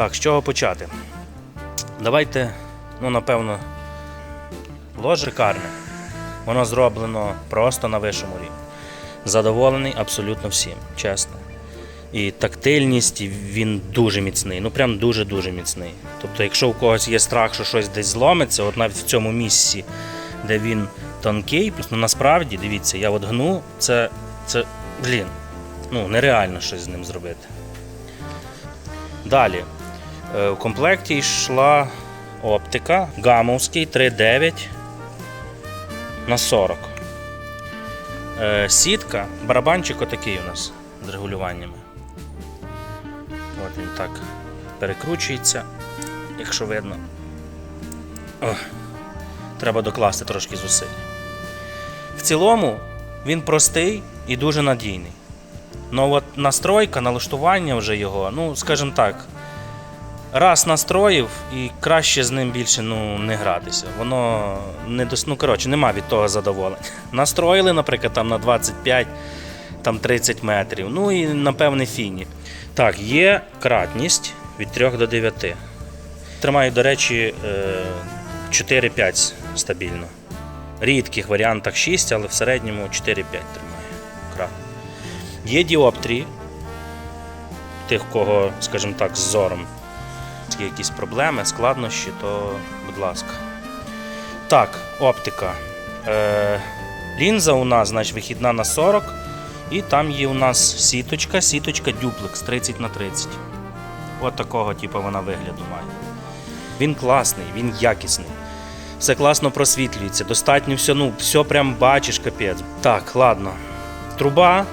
Так, з чого почати? Давайте, ну, напевно, ложе шикарне. Воно зроблено просто на вищому рівні. Задоволений абсолютно всім, чесно. І тактильність, він дуже міцний. Ну прям дуже-дуже міцний. Тобто, якщо у когось є страх, що щось десь зломиться, от навіть в цьому місці, де він тонкий, ну насправді, дивіться, я от гну, це, це блін, ну нереально щось з ним зробити. Далі. Е, В комплекті йшла оптика гамовський 3,9 на 40. Е, Сітка, барабанчик отакий у нас з регулюваннями. От він так перекручується, якщо видно. О, треба докласти трошки зусиль. В цілому він простий і дуже надійний. Ну от настройка, налаштування вже його, ну, скажімо так, раз настроїв і краще з ним більше ну, не гратися. Воно не дос... ну, коротше, нема від того задоволення. Настроїли, наприклад, там на 25, там 30 метрів. Ну і напевне фіні. Так, є кратність від 3 до 9. Тримаю, до речі, е, 4-5 стабільно. В рідких варіантах 6, але в середньому 4-5 тримаю. Крат. Є діоптрії, тих, кого, скажімо так, з зором є якісь проблеми, складнощі, то будь ласка. Так, оптика. Е, лінза у нас значить, вихідна на 40. І там є у нас сіточка, сіточка дюплекс 30 на 30. От такого типу, вона вигляду має. Він класний, він якісний. Все класно просвітлюється, достатньо все, ну, все прям бачиш, капець. Так, ладно. Труба.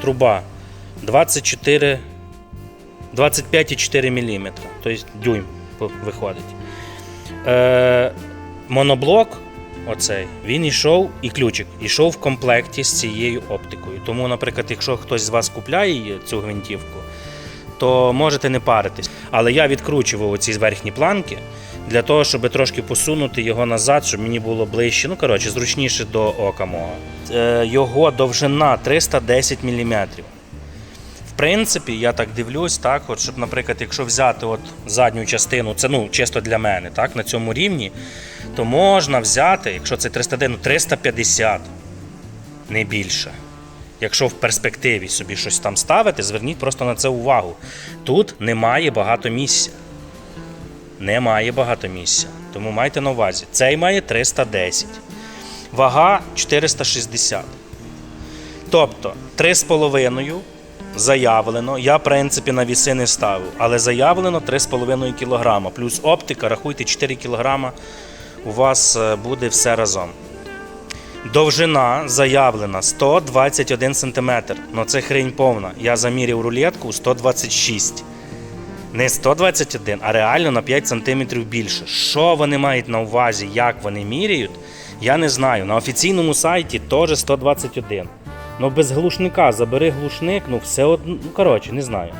Труба 24 25,4 мм, тобто дюйм виходить. Е, моноблок, оцей, він йшов, і ключик, йшов в комплекті з цією оптикою. Тому, наприклад, якщо хтось з вас купляє цю гвинтівку, то можете не паритись. Але я відкручував оці верхні планки для того, щоб трошки посунути його назад, щоб мені було ближче, ну коротше, зручніше до ока мого. Е, його довжина 310 мм. Принципі, я так дивлюсь, так, от, щоб, наприклад, якщо взяти от задню частину, це ну, чисто для мене, так, на цьому рівні, то можна взяти, якщо це 301, ну, 350, не більше. Якщо в перспективі собі щось там ставити, зверніть просто на це увагу. Тут немає багато місця. Немає багато місця. Тому майте на увазі. Цей має 310. Вага 460. Тобто 3,5 заявлено. Я, в принципі, на віси не ставив, але заявлено 3,5 кг. Плюс оптика, рахуйте 4 кг. У вас е, буде все разом. Довжина заявлена 121 см. Ну це хрень повна. Я заміряв рулетку 126. Не 121, а реально на 5 см більше. Що вони мають на увазі, як вони міряють, я не знаю. На офіційному сайті теж 121. Ну без глушника забери глушник, ну все одно, ну коротше, не знаю.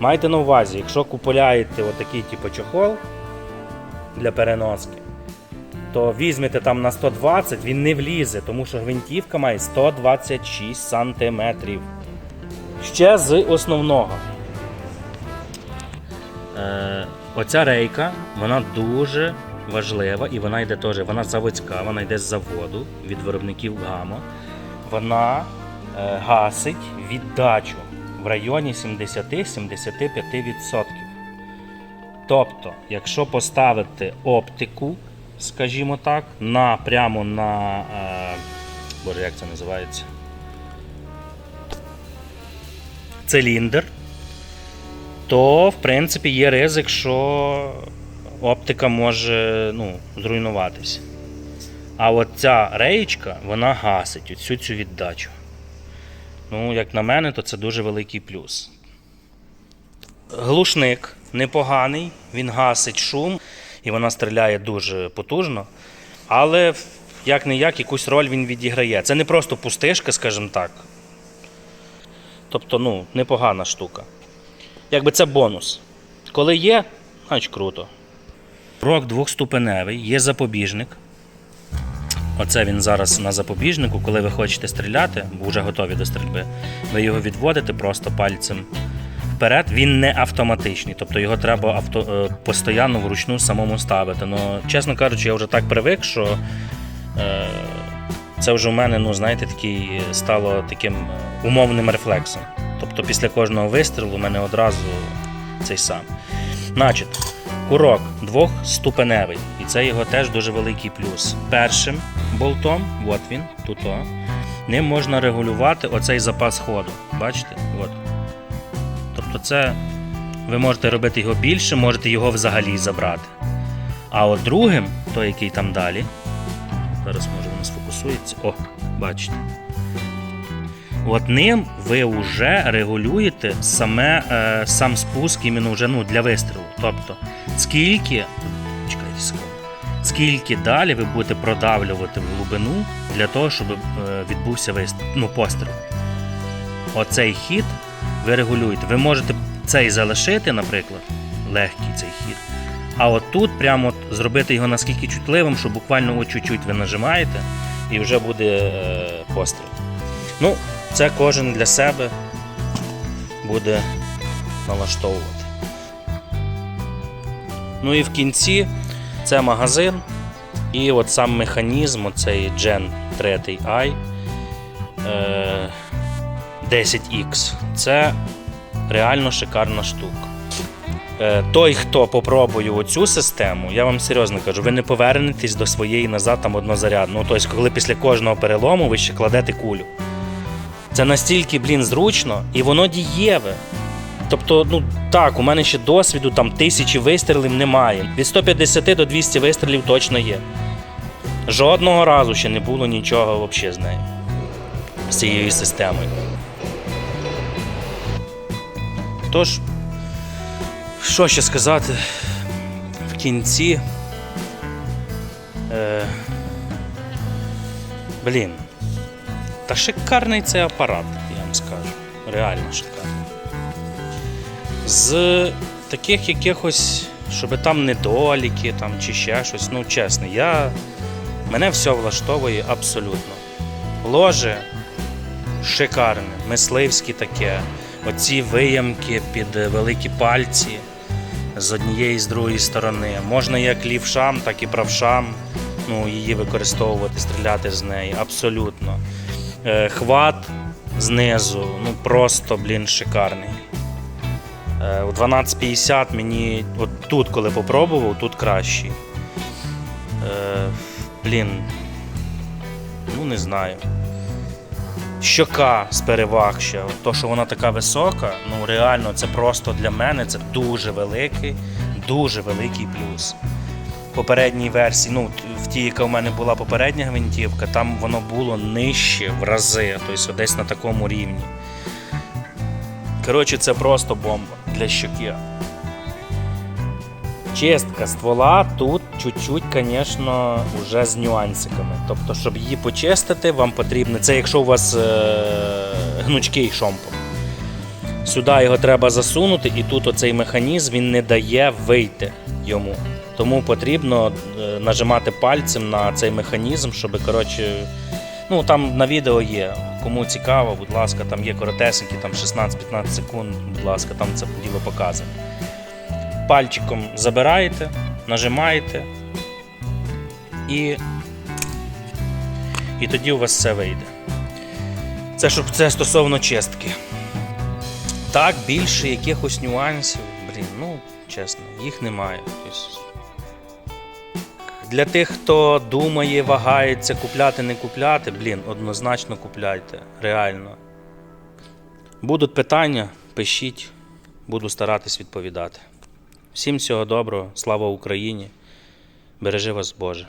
Майте на увазі, якщо купуляєте отакий типу чохол для переноски, то візьмете там на 120, він не влізе, тому що гвинтівка має 126 сантиметрів. Ще з основного. Е, оця рейка, вона дуже важлива і вона йде теж, вона заводська, вона йде з заводу від виробників ГАМО. Вона е, гасить віддачу в районі 70-75%. Тобто, якщо поставити оптику, скажімо так, на прямо на. Е, боже, як це називається? Циліндр, то в принципі є ризик, що оптика може ну, зруйнуватися. А от ця реєчка, вона гасить оцю цю віддачу. Ну, як на мене, то це дуже великий плюс. Глушник непоганий, він гасить шум і вона стріляє дуже потужно. Але як не як якусь роль він відіграє. Це не просто пустишка, скажімо так. Тобто, ну, непогана штука. Якби це бонус. Коли є, значить круто. Рок двохступеневий, є запобіжник. Оце він зараз на запобіжнику, коли ви хочете стріляти, бо вже готові до стрільби, ви його відводите просто пальцем вперед, він не автоматичний. Тобто його треба авто, е, постійно вручну самому ставити. Ну, чесно кажучи, я вже так привик, що е, це вже в мене, ну, знаєте, такий стало таким умовним рефлексом. Тобто після кожного вистрілу у мене одразу цей сам. Значить, курок двохступеневий, це його теж дуже великий плюс. Першим болтом, от він, тут ним можна регулювати оцей запас ходу. Бачите? От. Тобто це ви можете робити його більше, можете його взагалі забрати. А от другим, той, який там далі, зараз може воно сфокусується. О, бачите. От ним ви вже регулюєте саме, е, сам спуск іменно вже ну, для вистрілу. Тобто, скільки, чекайте скільки далі ви будете продавлювати в глибину для того, щоб е, відбувся вистріл, ну, постріл. Оцей хід ви регулюєте. Ви можете цей залишити, наприклад, легкий цей хід. А от тут прямо от зробити його наскільки чутливим, що буквально чуть-чуть ви нажимаєте і вже буде е, постріл. Ну, це кожен для себе буде налаштовувати. Ну і в кінці це магазин. І от сам механізм, оцей Gen 3 i е, 10X. Це реально шикарна штука. Е, Той, хто попробує оцю систему, я вам серйозно кажу, ви не повернетесь до своєї назад там однозарядно. Ну, тобто, коли після кожного перелому ви ще кладете кулю. Це настільки, блін, зручно і воно дієве. Тобто, ну так, у мене ще досвіду там тисячі вистрілів немає. Від 150 до 200 вистрілів точно є. Жодного разу ще не було нічого взагалі з нею. З цією системою. Тож, що ще сказати в кінці. Е, блін. Та шикарний цей апарат, я вам скажу. Реально шикарний. З таких якихось, щоб там недоліки там, чи ще щось, ну чесно, я... мене все влаштовує абсолютно. Ложе шикарне, мисливське таке. Оці виямки під великі пальці з однієї і з другої сторони. Можна як лівшам, так і правшам. Ну, її використовувати, стріляти з неї. Абсолютно. Е, Хват знизу, ну просто, блін, шикарний. Е, У 1250 мені от тут, коли попробував, тут кращий. Е, Блін, ну не знаю. Щока з переваг ще. То, що вона така висока, ну реально, це просто для мене це дуже великий, дуже великий плюс. Попередній версії, ну в тій, яка в мене була попередня гвинтівка, там воно було нижче в рази, тобто десь на такому рівні. Коротше, це просто бомба для щоки. Чистка ствола тут чуть-чуть, звісно, вже з нюансиками. Тобто, щоб її почистити, вам потрібно. Це якщо у вас е, гнучкий шомпол. Сюди його треба засунути, і тут оцей механізм він не дає вийти йому. Тому потрібно е, нажимати пальцем на цей механізм, щоб коротше. Ну там на відео є. Кому цікаво, будь ласка, там є коротесенькі, там 16-15 секунд, будь ласка, там це діло показане. Пальчиком забираєте, нажимаєте і, і тоді у вас все вийде. Це щоб це стосовно чистки. Так, більше якихось нюансів, блін, ну, чесно, їх немає. Тобто, для тих, хто думає, вагається, купляти, не купляти, блін, однозначно купляйте, реально. Будуть питання, пишіть, буду старатись відповідати. Всім всього доброго, слава Україні! Бережи вас Боже!